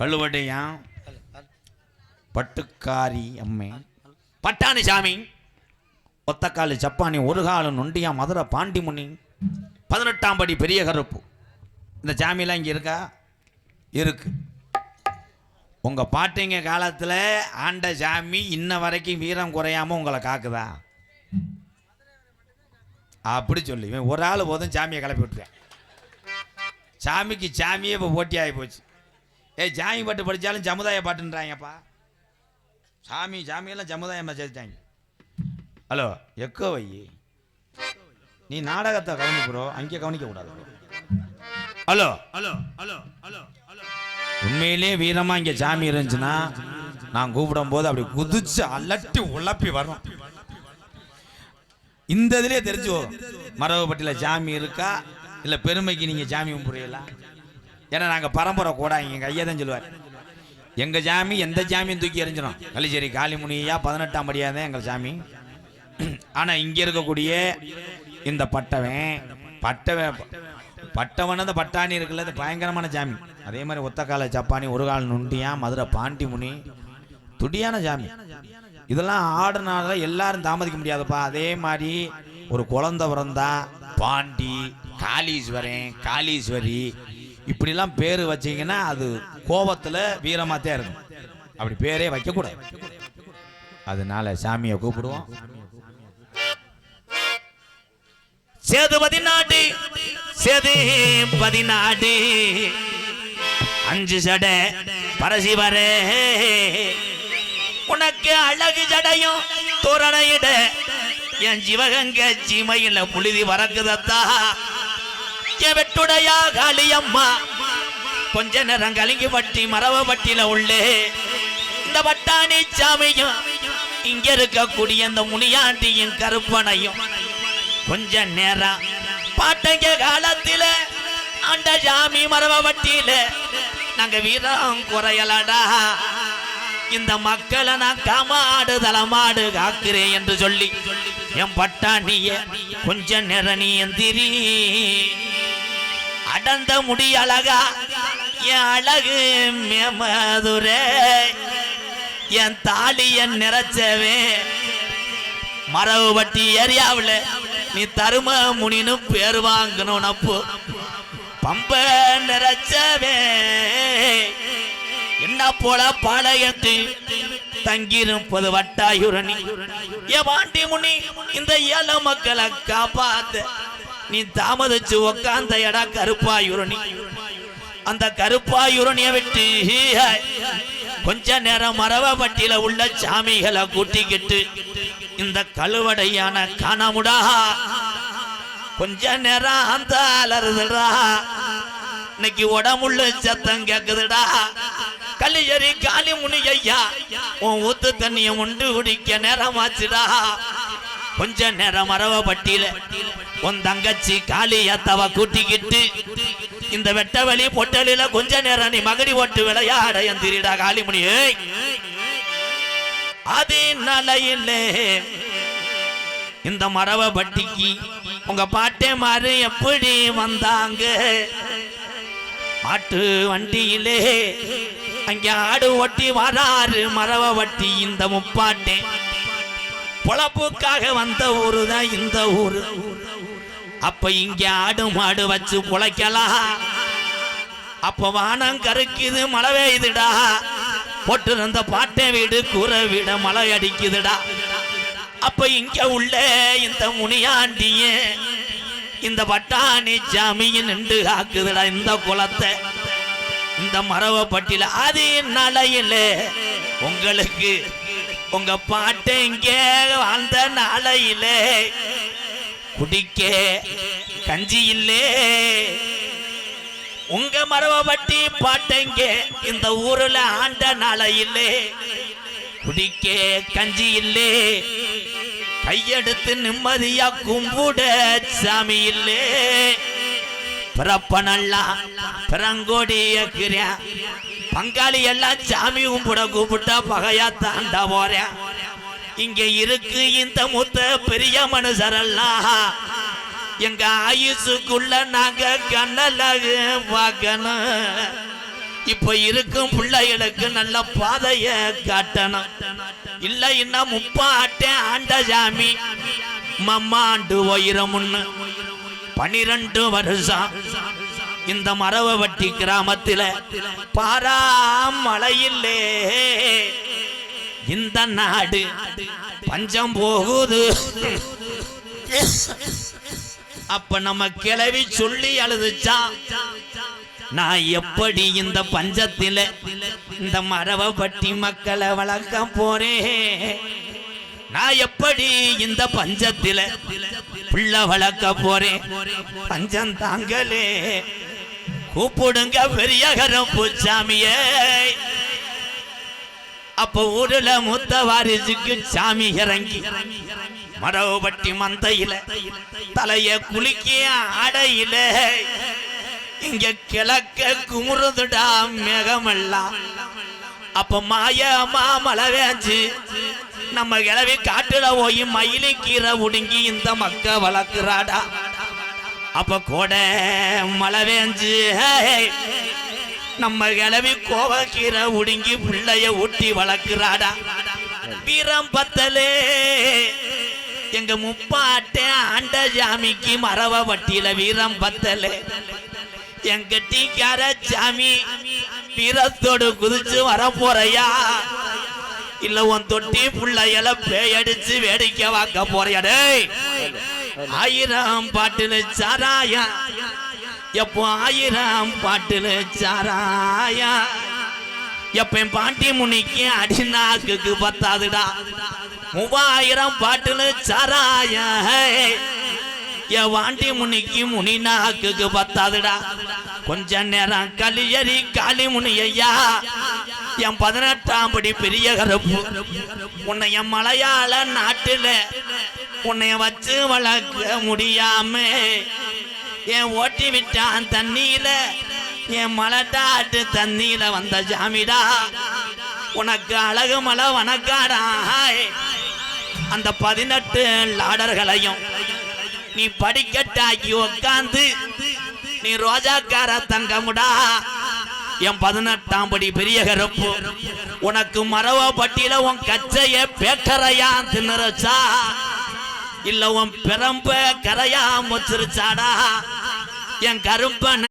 கழுவடையான் பட்டுக்காரி அம்மை. பட்டாணி சாமி. ஒத்தக்காலு சப்பானி ஒரு காலம் நொண்டியா மதுரை பாண்டிமுனி. பதினெட்டாம் படி பெரிய கருப்பு. இந்த சாமியெல்லாம் இங்கே இருக்கா? இருக்கு. உங்கள் பாட்டிங்க காலத்தில் ஆண்ட சாமி இன்ன வரைக்கும் வீரம் குறையாம உங்களை காக்குதா? அப்படி சொல்லி. ஒரு ஆள் போதும் சாமியை கிளப்பி விட்டுருவேன் சாமிக்கு சாமியே இப்போ போட்டி ஆகி போச்சு. ஏய் ஜாமி பாட்டு படித்தாலும் சமுதாய பாட்டுன்றாங்கப்பா. சாமி சாமியெல்லாம் சமுதாயமாக சேர்த்தாங்க ஹலோ எக்கோ வை. நீ நாடகத்தை கவனிக்கிறோ அங்கே கவனிக்க கூடாது hello hello. Hello hello hello உண்மையிலே வீரமா இங்க சாமி இருந்துச்சுன்னா நான் கூப்பிடும் போது அப்படி குதிச்சு அலட்டி உழப்பி வரும் இந்த இதுலயே தெரிஞ்சு வரும் மரபப்பட்டியில சாமி இருக்கா? இல்லை பெருமைக்கு நீங்கள் சாமி புரியலாம் ஏன்னா நாங்கள் பரம்பரை கூட எங்கள் ஐயா தான் சொல்லுவார். எங்கள் சாமி எந்த சாமியும் தூக்கி எறிஞ்சிடும் கலிச்சேரி காளிமுனியா பதினெட்டாம் படியாக தான் எங்கள் சாமி ஆனால் இங்கே இருக்கக்கூடிய இந்த பட்டவன் பட்டவன் பட்டவன் அந்த பட்டாணி இருக்குல்ல அது பயங்கரமான சாமி அதே மாதிரி ஒத்தக்கால சப்பானி ஒரு கால் நுண்டியா மதுரை பாண்டிமுனி துடியான சாமி இதெல்லாம் ஆடுனால எல்லாரும் தாமதிக்க முடியாதுப்பா. அதே மாதிரி ஒரு குழந்தை பிறந்தா பாண்டி காளீஸ்வரன் காளீஸ்வரி இப்படிலாம் பேர் வச்சீங்கன்னா அது கோபத்தில் வீரமாத்தே இருக்கும். அப்படி பேரே வைக்கக்கூடாது அதனால சாமியை கூப்பிடுவோம். சேது பதினாடு சேது பதினாடு அஞ்சு சடை பரசிவரே உனக்கு அழகு ஜடையும் தோரணையிட என் சிவகங்க சீமையில புழுதி வரக்குதத்தா என் வெட்டுடையா காளியம்மா. கொஞ்ச நேரம் கலிங்கி பட்டி மரவ பட்டியில உள்ளே. இந்த பட்டாணி சாமியும் இங்க இருக்கக்கூடிய இந்த முனியாண்டியின் கருப்பனையும் கொஞ்ச நேரம் பாட்டங்க காலத்தில அந்த சாமி மரவ பட்டியில நாங்க வீரம் குறையலடா. இந்த மக்களை நான் காமாடு தளமாடு காக்கிறேன் என்று சொல்லி என் பட்டாணிய கொஞ்ச நேரம் நீ எந்திரி. அடர்ந்த முடி அழகா? என் அழகு மேமதுரே என் தாலிய நிறைச்சவே. மரபுபட்டி ஏரியாவில் நீ தரும முனின்னு பேர் வாங்கணும் நப்பு பம்ப நிறைச்சவே. என்ன போல பாளையத்து தங்கியிருப்பது வட்டாயுரணி ஏ வாண்டி முனி இந்த ஏழை மக்களை காப்பாத்து. நீ தாமதிச்சு உக்காந்த இடா கருப்பாயுரணி. அந்த கருப்பாயுரணிய விட்டு கொஞ்ச நேரம் மரவப்பட்டியில உள்ள சாமிகளை கூட்டிக்கிட்டு இந்த கழுவடையான காணமுடா கொஞ்ச நேரம் அந்த அலறுதுடா இன்னைக்கு உடம்புள்ள சத்தம் கேக்குதுடா. கல்லியரி காலி முனி ஐயா உன் ஊத்து தண்ணிய உண்டு குடிக்க நேரமாச்சுடா. கொஞ்ச நேரம் மரவ பட்டியில உன் தங்கச்சி காளியத்தவ கூட்டிக்கிட்டு இந்த வெட்ட வழி பொட்டலில கொஞ்ச நேரம் நீ மகடி ஓட்டு விளையாட எந்திரிடா காளிமுனி. காளிமணி அது நலையிலே இந்த மரவ பட்டிக்கு உங்க பாட்டே மாறு எப்படி வந்தாங்க? மாட்டு வண்டியிலே அங்க ஆடு ஓட்டி வராரு மரவ வட்டி இந்த முப்பாட்டே. பொழப்புக்காக வந்த ஊரு தான் இந்த ஊரு. அப்ப இங்க ஆடு மாடு வச்சு பொழைக்கலாம் அப்ப வானம் கருக்குது மழை பெய்யுதுடா. போட்டிருந்த பாட்டை வீடு கூரை வீட மழை அடிக்குதுடா. அப்ப இங்க உள்ள இந்த முனியாண்டிய இந்த பட்டாணி சாமியின் நின்று ஆக்குதுடா இந்த குளத்தை. இந்த மரவப்பட்டியில அது நலையில உங்களுக்கு உங்க பாட்டை இங்கே வாழ்ந்த நாளையிலே குடிக்க கஞ்சி இல்லே உங்க மரபட்டி பாட்டைங்க இந்த ஊர்ல ஆண்ட நாளையிலே குடிக்க கஞ்சி இல்லே கையெடுத்து நிம்மதியா கும்பிட சாமி இல்லே பிறப்பனெல்லாம் பிறங்கோடி ஏக்கிறேன். பங்காளி எல்லாம் சாமி கும்பிட கூப்பிட்டா பகையா தாண்டா போறேன். இங்க இருக்கு இந்த முத்த பெரிய மனுஷரெல்லாம் எங்க ஆயுசுக்குள்ள நாங்க கண்ணலகு பார்க்கணும். இப்ப இருக்கும் பிள்ளைகளுக்கு நல்ல பாதைய காட்டணும். இல்ல இன்னும் முப்பாட்டே ஆண்ட சாமி மம்மாண்டு உயரமுன்னு பனிரெண்டு வருஷம் இந்த மரவவட்டி கிராமத்தில பாராமலையில்லே நாடு பஞ்சம் போகுது. அப்ப நம்ம கிளவி சொல்லி அழுதுச்சான் நான் எப்படி இந்த பஞ்சத்தில இந்த மரவப்பட்டி மக்களை வளர்க்க போறேன்? நான் எப்படி இந்த பஞ்சத்தில பிள்ளை வளர்க்க போறேன்? பஞ்சம் தாங்களே கூப்பிடுங்க பெரிய பூச்சாமியே. அப்ப ஊருல மூத்த வாரிசுக்கு சாமி இறங்கி. மடவுபட்டி மந்தையில தலைய குளிக்க அடையில இங்க கிழக்க குமுறுதுடா மேகமெல்லாம். அப்ப மாயமா மழை வேஞ்சு நம்ம கிளவி காட்டுல போய் மயிலு கீரை உடுங்கி இந்த மக்க வளர்க்குறாடா. அப்ப கூட மழை வேஞ்சு ஹே, நம்ம கிளவி கோவக்கீரை உடுங்கி பிள்ளைய ஊட்டி வளர்க்குறாடா. வீரம் பத்தலே. எங்க முப்பாட்டே ஆண்ட ஜாமிக்கு மரவ வட்டியில வீரம் பத்தலே. எங்க டீக்கார சாமி வீரத்தோடு குதிச்சு வர போறையா இல்ல உன் தொட்டி புள்ளையல பேயடிச்சு வேடிக்கை வாக்க போறியா டேய்? ஆயிரம் பாட்டுல சாராயா எப்போ ஆயிரம் பாட்டுல சாராயா? எப்ப பாண்டி முனிக்கு அடிநாக்குக்கு பத்தாதுடா. மூவாயிரம் பாட்டுல சாராயா? என் வாண்டி முனிக்கு முனி நாக்குக்கு பத்தாதுடா. கொஞ்ச நேரம் களியறி காளி முனி ஐயா என் பதினெட்டாம் படி பெரிய கருப்பு. உன்னை என் மலையாள நாட்டுல உன்னைய வச்சு வளர்க்க முடியாம என் ஓட்டி விட்டான் தண்ணியில என் மலட்டாட்டு தண்ணியில வந்த ஜாமிடா. உனக்கு அழகு மலை வணக்காடா. அந்த பதினெட்டு லாடர்களையும் நீ படிக்கட்டாக்கி உக்காந்து நீ ரோஜாக்கார தங்கமுடா. என் பதினெட்டாம் படி பெரிய கருப்பு. உனக்கு மரவா பட்டியல உன் கச்சைய பேக்கரையா தின்னுறச்சா இல்ல உன் பெரம்ப கரையா முச்சிருச்சாடா என் கரும்பன்